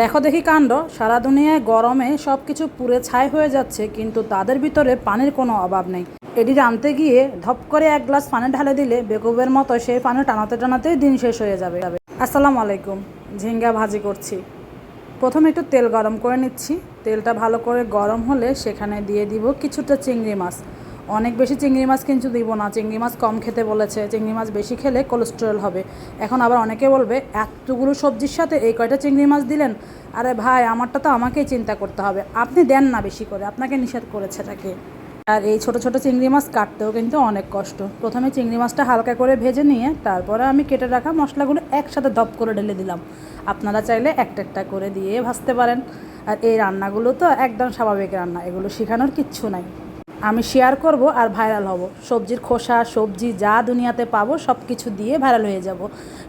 দেখো দেখি কাণ্ড। সারা দুনিয়ায় গরমে সব কিছু পুড়ে ছাই হয়ে যাচ্ছে, কিন্তু তাদের ভিতরে পানির কোনো অভাব নেই। এটি রানতে গিয়ে ধপ করে এক গ্লাস পানি ঢালে দিলে বেকুবের মতো সেই পানি টানাতে টানাতেই দিন শেষ হয়ে যাবে। আসসালামু আলাইকুম, ঝিঙ্গা ভাজি করছি। প্রথমে একটু তেল গরম করে নিচ্ছি। তেলটা ভালো করে গরম হলে সেখানে দিয়ে দিব কিছুটা চিংড়ি মাছ। অনেক বেশি চিংড়ি মাছ কিন্তু দিব না। চিংড়ি মাছ কম খেতে বলেছে। চিংড়ি মাছ বেশি খেলে কোলেস্টেরল হবে। এখন আবার অনেকে বলবে, এতগুলো সবজির সাথে এই কয়টা চিংড়ি মাছ দিলেন? আরে ভাই, আমারটা তো আমাকেই চিন্তা করতে হবে। আপনি দেন না বেশি করে। আপনাকে নিষেধ করেছে এটাকে। আর এই ছোট ছোট চিংড়ি মাছ কাটতেও কিন্তু অনেক কষ্ট। প্রথমে চিংড়ি মাছটা হালকা করে ভেজে নিয়ে, তারপরে আমি কেটে রাখা মশলাগুলো একসাথে দপ করে ঢেলে দিলাম। আপনারা চাইলে একটা একটা করে দিয়ে ভাজতে পারেন। আর এই রান্নাগুলো তো একদম স্বাভাবিক রান্না। এগুলো শেখানোর কিচ্ছু নাই। আমি শেয়ার করব আর ভাইরাল হব। সবজির খোসা, সবজি যা দুনিয়াতে পাবো সব কিছু দিয়ে ভাইরাল হয়ে যাব।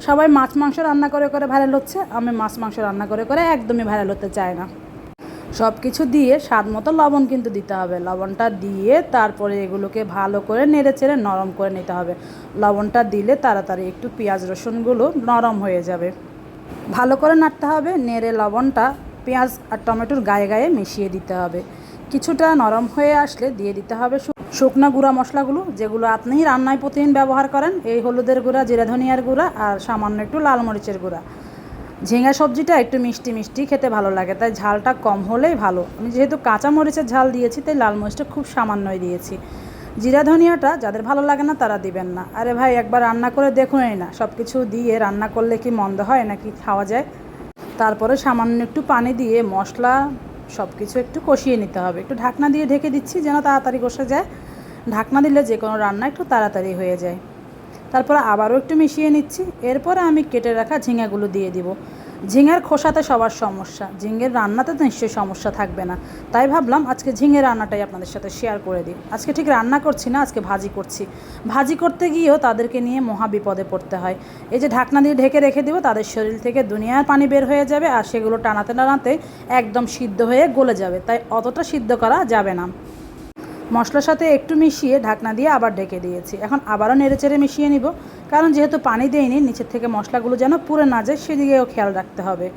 সবাই মাছ, মাংস রান্না করে করে ভাইরাল হচ্ছে। আমি মাছ, মাংস রান্না করে করে একদমই ভাইরাল হতে চাই না। সব কিছু দিয়ে স্বাদ মতো লবণ কিন্তু দিতে হবে। লবণটা দিয়ে তারপরে এগুলোকে ভালো করে নেড়ে চেড়ে নরম করে নিতে হবে। লবণটা দিলে তাড়াতাড়ি একটু পেঁয়াজ রসুনগুলো নরম হয়ে যাবে। ভালো করে নাড়তে হবে। নেড়ে লবণটা পেঁয়াজ আর টমেটোর গায়ে গায়ে মিশিয়ে দিতে হবে। কিছুটা নরম হয়ে আসলে দিয়ে দিতে হবে শুকনো গুঁড়া মশলাগুলো, যেগুলো আপনি রান্নায় প্রতিদিন ব্যবহার করেন, এই হলুদের গুঁড়া, জিরা ধনিয়ার গুঁড়া, আর সামান্য একটু লাল মরিচের গুঁড়া। ঝিঙা সবজিটা একটু মিষ্টি মিষ্টি খেতে ভালো লাগে, তাই ঝালটা কম হলেই ভালো। আমি যেহেতু কাঁচা মরিচের ঝাল দিয়েছি, তাই লাল মরিচটা খুব সামান্যই দিয়েছি। জিরা ধনিয়াটা যাদের ভালো লাগে না, তারা দিবেন না। আরে ভাই, একবার রান্না করে দেখুনই না সব কিছু দিয়ে রান্না করলে কি মন্দ হয়, নাকি খাওয়া যায়? তারপরে সামান্য একটু পানি দিয়ে মশলা সব কিছু একটু কষিয়ে নিতে হবে। একটু ঢাকনা দিয়ে ঢেকে দিচ্ছি যেন তাড়াতাড়ি কষে যায়। ঢাকনা দিলে যে কোনো রান্না একটু তাড়াতাড়ি হয়ে যায়। তারপর আবারও একটু মিশিয়ে নিচ্ছি। এরপরে আমি কেটে রাখা ঝিঙাগুলো দিয়ে দিব। ঝিঙের খোসাতে সবার সমস্যা, ঝিঙের রান্নাতে তো নিশ্চয়ই সমস্যা থাকবে না। তাই ভাবলাম আজকে ঝিঙের রান্নাটাই আপনাদের সাথে শেয়ার করে দিই। আজকে ঠিক রান্না করছি না, আজকে ভাজি করছি। ভাজি করতে গিয়েও তাদেরকে নিয়ে মহা বিপদে পড়তে হয়। এই যে ঢাকনা দিয়ে ঢেকে রেখে দিব, তাদের শরীর থেকে দুনিয়ার পানি বের হয়ে যাবে আর সেগুলো টানাতে টানাতে একদম সিদ্ধ হয়ে গলে যাবে। তাই অতটা সিদ্ধ করা যাবে না। মশলার সাথে একটু মিশিয়ে ঢাকনা দিয়ে আবার ঢেকে দিয়েছি। এখন আবারও নেড়েচেড়ে মিশিয়ে নিব, কারণ যেহেতু পানি দেয়নি নিচের থেকে মশলাগুলো যেন পুরে না যায়, সেদিকেও খেয়াল রাখতে হবে।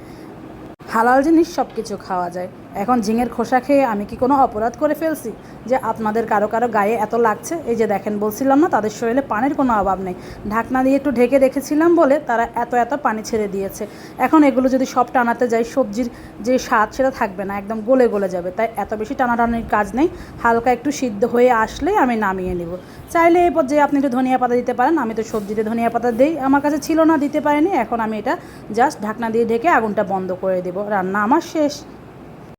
হালাল জিনিস সব কিছু খাওয়া যায়। এখন ঝিঙের খোসা খেয়ে আমি কি কোনো অপরাধ করে ফেলছি যে আপনাদের কারও কারও গায়ে এত লাগছে? এই যে দেখেন, বলছিলাম না, তাদের শরীরে পানির কোনো অভাব নেই। ঢাকনা দিয়ে একটু ঢেকে রেখেছিলাম বলে তারা এত এত পানি ছেড়ে দিয়েছে। এখন এগুলো যদি সব টানাতে যাই, সবজির যে স্বাদ সেটা থাকবে না, একদম গলে গলে যাবে। তাই এত বেশি টানাটানির কাজ নেই। হালকা একটু সিদ্ধ হয়ে আসলে আমি নামিয়ে নিব। চাইলে এই পর্যায়ে আপনি একটু ধনিয়া পাতা দিতে পারেন। আমি তো সবজিতে ধনিয়া পাতা দিই। আমার কাছে ছিল না, দিতে পারিনি। এখন আমি এটা জাস্ট ঢাকনা দিয়ে ঢেকে আগুনটা বন্ধ করে দেবো। রান্না আমার শেষ।